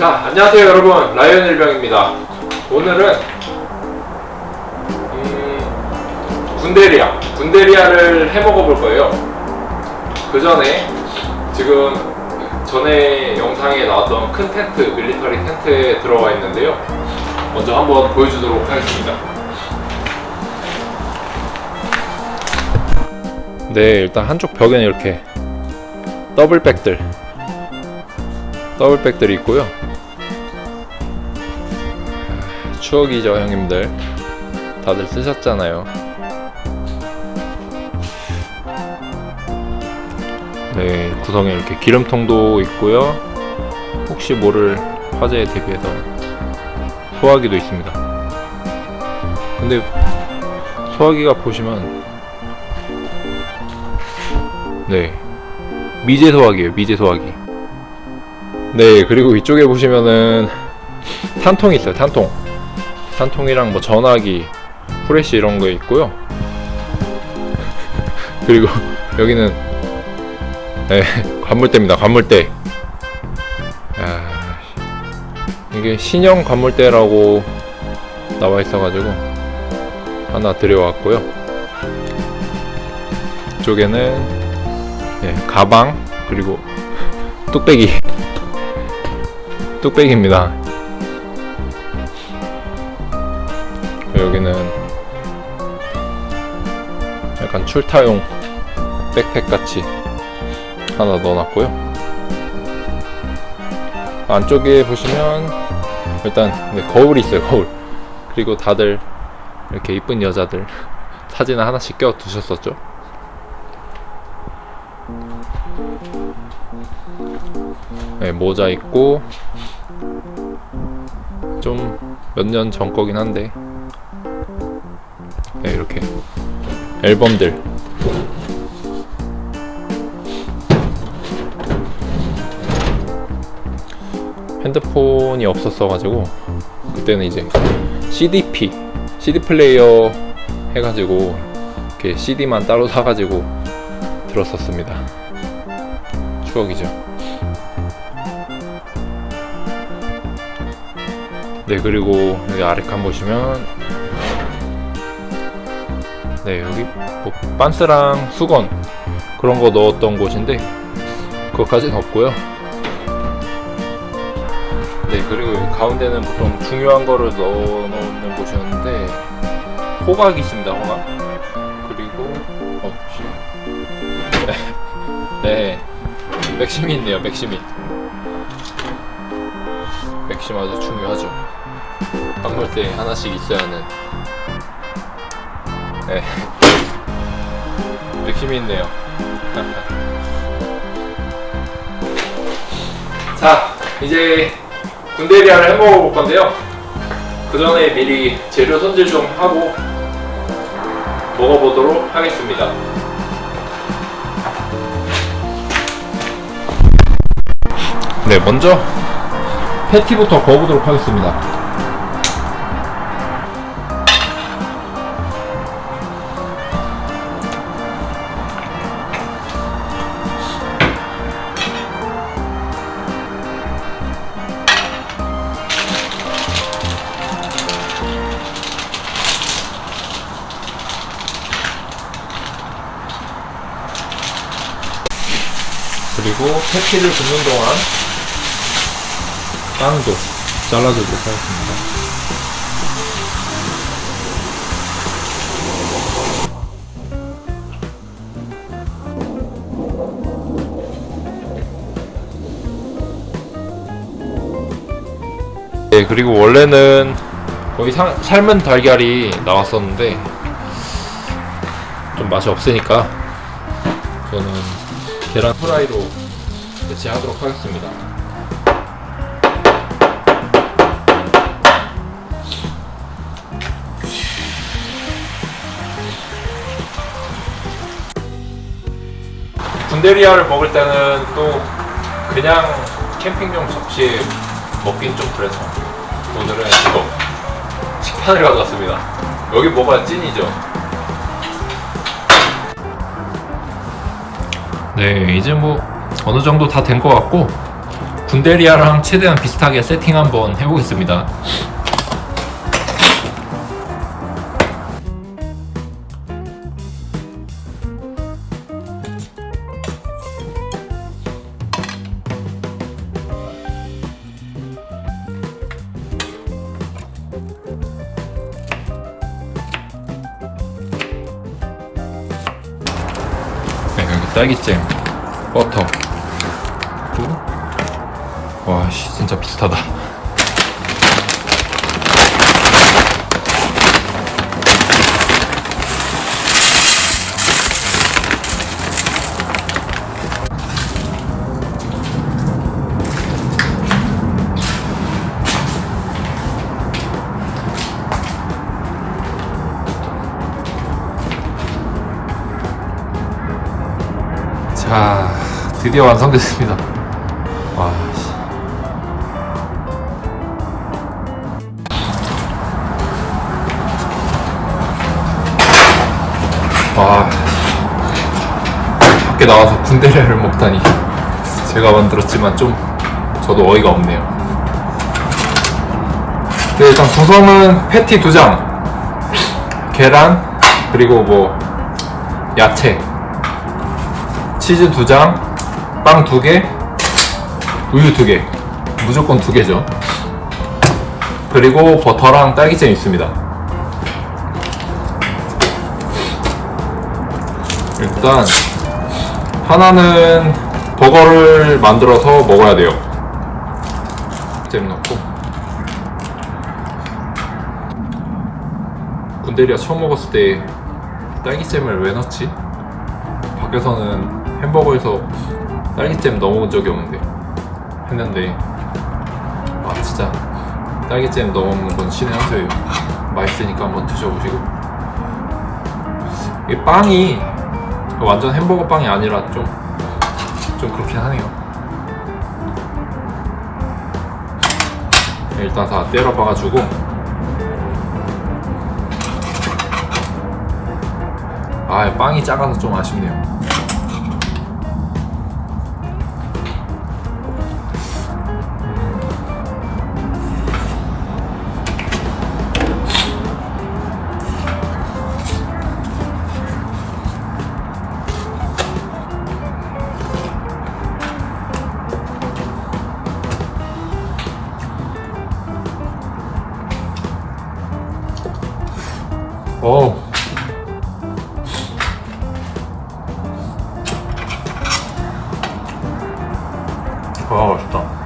자, 안녕하세요 여러분. 라이언 일병입니다. 오늘은 음, 군대리아, 군대리아를 해 먹어 볼 거예요. 그 전에 지금 전에 영상에 나왔던 큰 텐트, 밀리터리 텐트에 들어와 있는데요. 먼저 한번 보여주도록 하겠습니다. 네, 일단 한쪽 벽에는 이렇게 더블백들, 더블백들이 있고요. 추억이죠 형님들. 다들 쓰셨잖아요. 네 구성에 이렇게 기름통도 있고요. 혹시 모를 화재에 대비해서 소화기도 있습니다. 근데 소화기가 보시면 네. 미제 소화기예요 미제 소화기. 네 그리고 이쪽에 보시면은 탄통이 있어요 탄통 산통이랑 뭐 전화기, 후레쉬 이런 거 있고요. 그리고 여기는 네, 관물대입니다. 관물대. 야, 이게 신형 관물대라고 나와 있어가지고 하나 들여왔고요. 이쪽에는 예, 가방 그리고 뚝배기 뚝배기입니다. 여기는 약간 출타용 백팩 같이 하나 넣어놨고요. 안쪽에 보시면 일단 네, 거울이 있어요, 거울. 그리고 다들 이렇게 이쁜 여자들 사진을 하나씩 껴 두셨었죠. 네, 모자 있고 좀 몇 년 전 거긴 한데 네, 이렇게 앨범들 핸드폰이 없었어가지고 그때는 이제 CDP CD 플레이어 해가지고 이렇게 CD만 따로 사가지고 들었었습니다. 추억이죠. 네 그리고 여기 아래 칸 보시면 네 여기 뭐 빤스랑 수건 그런 거 넣었던 곳인데 그것까지는 없고요. 네 그리고 가운데는 보통 중요한 거를 넣어 놓는 곳이었는데 호각이 있습니다 호각. 그리고 어 씨. 네, 네. 맥심이 있네요 맥심이. 맥심 아주 중요하죠. 방놀 때 하나씩 있어야 하는 네. 맥심이 있네요. 자, 이제 군대리아를 해 먹어 볼 건데요. 그 전에 미리 재료 손질 좀 하고 먹어보도록 하겠습니다. 네, 먼저 패티부터 구워보도록 하겠습니다. 그리고 패티를 굽는 동안 빵도 잘라주도록 하겠습니다. 네, 그리고 원래는 거의 상- 삶은 달걀이 나왔었는데 좀 맛이 없으니까 저는 계란 후라이로 대체하도록 하겠습니다. 군대리아를 먹을 때는 또 그냥 캠핑용 접시에 먹긴 좀 그래서 오늘은 이거 식판을 가져왔습니다. 여기 먹어야 찐이죠. 네, 이제 뭐 어느 정도 다 된 것 같고 군데리아랑 최대한 비슷하게 세팅 한번 해보겠습니다. 네, 딸기잼, 버터. 진짜 비슷하다. 자, 드디어 완성됐습니다. 와, 씨. 밖에 나와서 군대를 먹다니. 제가 만들었지만 좀 저도 어이가 없네요. 네, 일단 구성은 패티 두 장, 계란, 그리고 뭐, 야채, 치즈 두 장, 빵 두 개, 우유 두 개. 무조건 두 개죠. 그리고 버터랑 딸기잼 있습니다. 일단 하나는 버거를 만들어서 먹어야 돼요. 잼 넣고 군대리아 처음 먹었을 때 딸기잼을 왜 넣지? 밖에서는 햄버거에서 딸기잼 넣어본 적이 없는데 했는데 아 진짜 딸기잼 넣어먹는 건 신의 한 수예요 맛있으니까 한번 드셔보시고 이 빵이 완전 햄버거 빵이 아니라 좀, 좀 그렇긴 하네요. 네, 일단 다 때려봐가지고. 아 빵이 작아서 좀 아쉽네요 어우. 아 맛있다.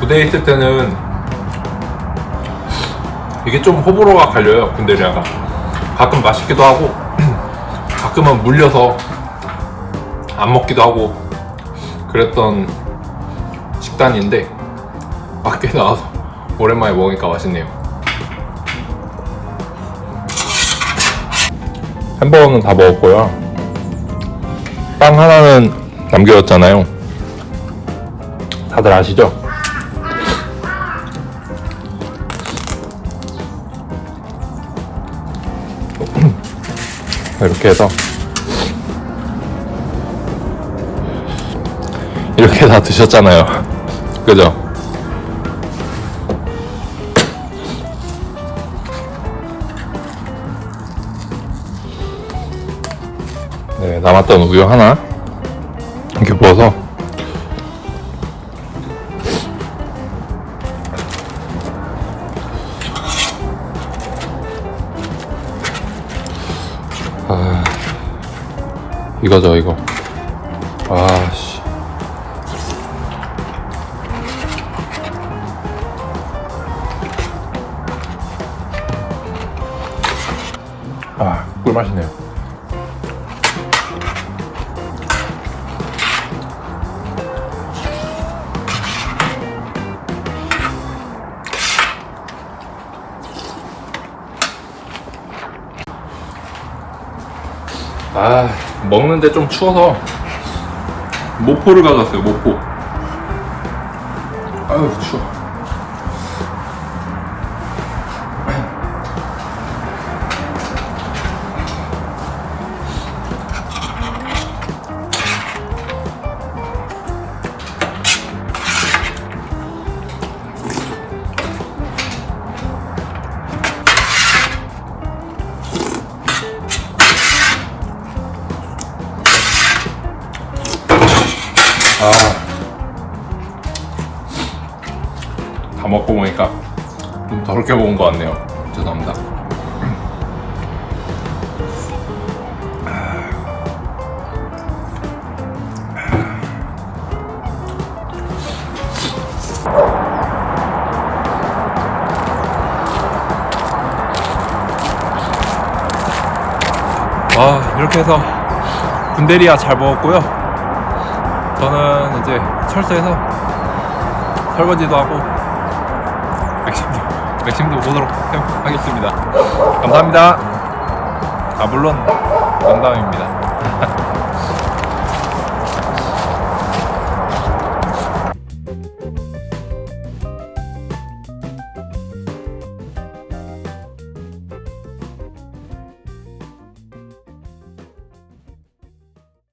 부대에 있을 때는 이게 좀 호불호가 갈려요 군대리아가. 가끔 맛있기도 하고 가끔은 물려서 안 먹기도 하고 그랬던 식단인데 밖에 나와서 오랜만에 먹으니까 맛있네요 햄버거는 다 먹었고요 빵 하나는 남겨뒀잖아요 다들 아시죠? 이렇게 해서 이렇게 다 드셨잖아요 그죠? 남았던 우유 하나 이렇게 부어서 아 이거죠 이거. 아 아 먹는데 좀 추워서 모포를 가져왔어요 모포. 아유 추워 아. 다 먹고 보니까 좀 더럽게 먹은 것 같네요. 죄송합니다. 아 이렇게 해서 군대리아 잘 먹었고요. 저는 이제 철수해서 설거지도 하고 맥심도 맥심도 보도록 해- 하겠습니다. 감사합니다. 아 물론 농담입니다.